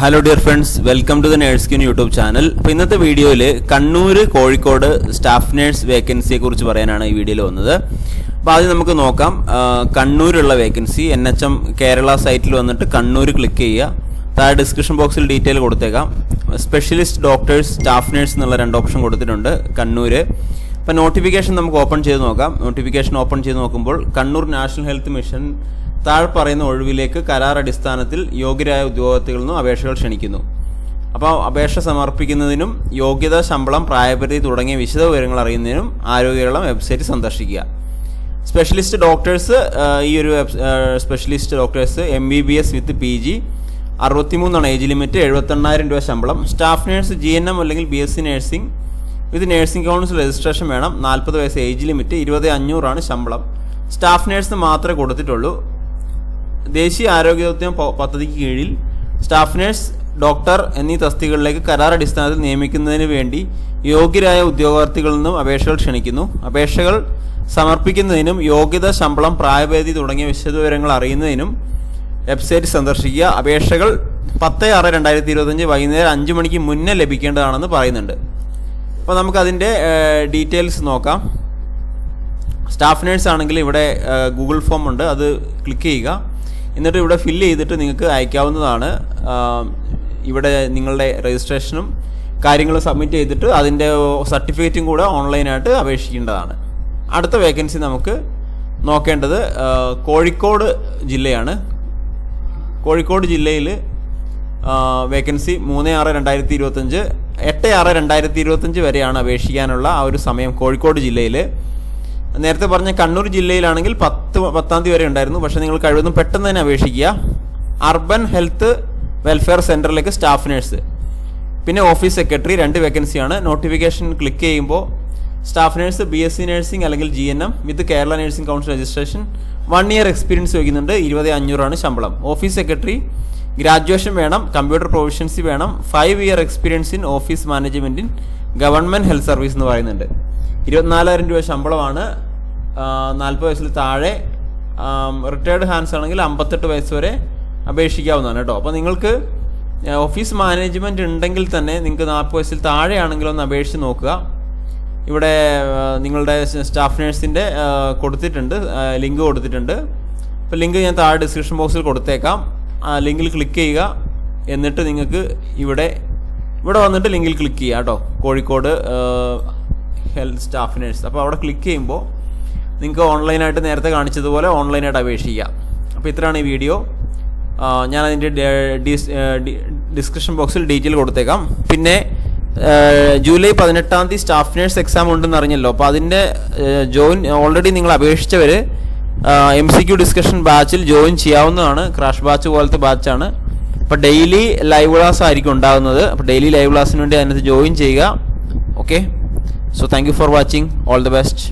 Hello dear friends welcome to the nurse queen YouTube channel അപ്പോൾ ഇന്നത്തെ വീഡിയോയിൽ Kannur Kozhikode staff nurse വേക്കൻസിയെ കുറിച്ച് പറയാനാണ് ഈ വീഡിയോയിൽ വന്നത്. അപ്പോൾ ആദ്യം നമുക്ക് നോക്കാം. കണ്ണൂരുള്ള vacancy N H M Kerala സൈറ്റിൽ വന്നിട്ട് കണ്ണൂർ ക്ലിക്ക് ചെയ്യുക. താഴെ ഡിസ്ക്രിപ്ഷൻ ബോക്സിൽ ഡീറ്റെയിൽ കൊടുത്തേക്കാം. സ്പെഷ്യലിസ്റ്റ് ഡോക്ടേഴ്സ് സ്റ്റാഫ് നേഴ്സ് എന്നുള്ള രണ്ട് ഓപ്ഷൻ കൊടുത്തിട്ടുണ്ട് കണ്ണൂർ അപ്പോൾ നോട്ടിഫിക്കേഷൻ നമുക്ക് ഓപ്പൺ ചെയ്ത് നോക്കാം. നോട്ടിഫിക്കേഷൻ ഓപ്പൺ ചെയ്ത് നോക്കുമ്പോൾ കണ്ണൂർ നാഷണൽ ഹെൽത്ത് മിഷൻ താഴെ പറയുന്ന ഒഴിവിലേക്ക് കരാർ അടിസ്ഥാനത്തിൽ യോഗ്യരായ ഉദ്യോഗാർത്ഥികളിൽ നിന്നും അപേക്ഷകൾ ക്ഷണിക്കുന്നു. അപ്പോൾ അപേക്ഷ സമർപ്പിക്കുന്നതിനും യോഗ്യത ശമ്പളം പ്രായപരിധി തുടങ്ങിയ വിശദ വിവരങ്ങൾ അറിയുന്നതിനും ആരോഗ്യകേരളം വെബ്സൈറ്റ് സന്ദർശിക്കുക. സ്പെഷ്യലിസ്റ്റ് ഡോക്ടേഴ്സ് ഈ ഒരു specialist doctors M B B S with P G അറുപത്തിമൂന്നാണ് age limit എഴുപത്തെണ്ണായിരം രൂപ ശമ്പളം. Staff nurse G N M അല്ലെങ്കിൽ B S C nursing with nursing council registration വേണം. നാൽപ്പത് വയസ്സ് ഏജ് ലിമിറ്റ് ഇരുപത് അഞ്ഞൂറാണ് ശമ്പളം. സ്റ്റാഫ് നേഴ്സിന് മാത്രമേ കൊടുത്തിട്ടുള്ളൂ. ദേശീയ ആരോഗ്യ ദൗത്യം പദ്ധതിക്ക് കീഴിൽ സ്റ്റാഫ് നഴ്സ് ഡോക്ടർ എന്നീ തസ്തികകളിലേക്ക് കരാർ അടിസ്ഥാനത്തിൽ നിയമിക്കുന്നതിന് വേണ്ടി യോഗ്യരായ ഉദ്യോഗാർത്ഥികളിൽ നിന്നും അപേക്ഷകൾ ക്ഷണിക്കുന്നു. അപേക്ഷകൾ സമർപ്പിക്കുന്നതിനും യോഗ്യത ശമ്പളം പ്രായപരിധി തുടങ്ങിയ വിശദവിവരങ്ങൾ അറിയുന്നതിനും വെബ്സൈറ്റ് സന്ദർശിക്കുക. അപേക്ഷകൾ പത്ത് ആറ് രണ്ടായിരത്തി ഇരുപത്തഞ്ച് വൈകുന്നേരം അഞ്ച് മണിക്ക് മുന്നേ ലഭിക്കേണ്ടതാണെന്ന് പറയുന്നുണ്ട്. അപ്പോൾ നമുക്കതിന്റെ ഡീറ്റെയിൽസ് നോക്കാം. സ്റ്റാഫ് നേഴ്സ് ആണെങ്കിൽ ഇവിടെ ഗൂഗിൾ ഫോം ഉണ്ട്. അത് ക്ലിക്ക് ചെയ്യുക. എന്നിട്ട് ഇവിടെ ഫില്ല് ചെയ്തിട്ട് നിങ്ങൾക്ക് അയക്കാവുന്നതാണ്. ഇവിടെ നിങ്ങളുടെ രജിസ്ട്രേഷനും കാര്യങ്ങൾ സബ്മിറ്റ് ചെയ്തിട്ട് അതിന്റെ സർട്ടിഫിക്കറ്റും കൂടെ ഓൺലൈനായിട്ട് അപേക്ഷിക്കേണ്ടതാണ്. അടുത്ത വേക്കൻസി നമുക്ക് നോക്കേണ്ടത് കോഴിക്കോട് ജില്ലയാണ്. കോഴിക്കോട് ജില്ലയിൽ വേക്കൻസി മൂന്ന് ആറ് രണ്ടായിരത്തി ഇരുപത്തഞ്ച് എട്ട് ആറ് രണ്ടായിരത്തി ഇരുപത്തഞ്ച് വരെയാണ് അപേക്ഷിക്കാനുള്ള ആ ഒരു സമയം കോഴിക്കോട് ജില്ലയിൽ നേരത്തെ പറഞ്ഞ കണ്ണൂർ ജില്ലയിലാണെങ്കിൽ പത്ത് പത്താം തീയതി വരെ ഉണ്ടായിരുന്നു. പക്ഷേ നിങ്ങൾ കഴിവതും പെട്ടെന്ന് തന്നെ അപേക്ഷിക്കുക. അർബൻ ഹെൽത്ത് വെൽഫെയർ സെന്ററിലേക്ക് സ്റ്റാഫ് നേഴ്സ് പിന്നെ ഓഫീസ് സെക്രട്ടറി രണ്ട് വേക്കൻസിയാണ് നോട്ടിഫിക്കേഷൻ ക്ലിക്ക് ചെയ്യുമ്പോൾ staff nurse B S C nursing അല്ലെങ്കിൽ G N M with Kerala nursing council registration one year experience വയ്ക്കുന്നുണ്ട് ഇരുപത് അഞ്ഞൂറാണ് ശമ്പളം. ഓഫീസ് സെക്രട്ടറി ഗ്രാജുവേഷൻ വേണം. കമ്പ്യൂട്ടർ പ്രൊഫഷൻസി വേണം. Five year experience in office management in government health service എന്ന് പറയുന്നുണ്ട്. ഇരുപത്തിനാലായിരം രൂപ ശമ്പളമാണ്. നാൽപ്പത് വയസ്സിൽ താഴെ റിട്ടയർഡ് ഹാൻഡ്സ് ആണെങ്കിൽ അമ്പത്തെട്ട് വയസ്സ് വരെ അപേക്ഷിക്കാവുന്നതാണ് കേട്ടോ. അപ്പോൾ നിങ്ങൾക്ക് ഓഫീസ് മാനേജ്മെന്റ് ഉണ്ടെങ്കിൽ തന്നെ നിങ്ങൾക്ക് നാൽപ്പത് വയസ്സിൽ താഴെയാണെങ്കിലും ഒന്ന് അപേക്ഷിച്ച് നോക്കുക. ഇവിടെ നിങ്ങളുടെ സ്റ്റാഫ് നേഴ്സിന്റെ കൊടുത്തിട്ടുണ്ട് ലിങ്ക് കൊടുത്തിട്ടുണ്ട്. അപ്പോൾ ലിങ്ക് ഞാൻ താഴെ ഡിസ്ക്രിപ്ഷൻ ബോക്സിൽ കൊടുത്തേക്കാം. ആ ലിങ്കിൽ ക്ലിക്ക് ചെയ്യുക. എന്നിട്ട് നിങ്ങൾക്ക് ഇവിടെ ഇവിടെ വന്നിട്ട് ലിങ്കിൽ ക്ലിക്ക് ചെയ്യുക കേട്ടോ. കോഴിക്കോട് ഹെൽത്ത് സ്റ്റാഫ് നേഴ്സ് അപ്പോൾ അവിടെ ക്ലിക്ക് ചെയ്യുമ്പോൾ നിങ്ങൾക്ക് ഓൺലൈനായിട്ട് നേരത്തെ കാണിച്ചതുപോലെ ഓൺലൈനായിട്ട് അപേക്ഷിക്കാം. അപ്പോൾ ഇത്രയാണ് ഈ വീഡിയോ. ഞാൻ അതിന്റെ ഡിസ്ക്രിപ്ഷൻ ബോക്സിൽ ഡീറ്റെയിൽ കൊടുത്തേക്കാം. പിന്നെ ജൂലൈ പതിനെട്ടാം തീയതി സ്റ്റാഫ് നേഴ്സ് എക്സാം ഉണ്ടെന്ന് അറിഞ്ഞല്ലോ. അപ്പോൾ അതിന്റെ ജോയിൻ ഓൾറെഡി നിങ്ങൾ അപേക്ഷിച്ചവർ എം സി ക്യു ഡിസ്കഷൻ ബാച്ചിൽ ജോയിൻ ചെയ്യാവുന്നതാണ്. ക്രാഷ് ബാച്ച് പോലത്തെ ബാച്ചാണ്. അപ്പോൾ ഡെയിലി ലൈവ് ക്ലാസ് ആയിരിക്കും ഉണ്ടാകുന്നത്. അപ്പോൾ ഡെയിലി ലൈവ് ക്ലാസ്സിന് വേണ്ടി അതിനകത്ത് ജോയിൻ ചെയ്യുക. Okay? So thank you for watching. All the best.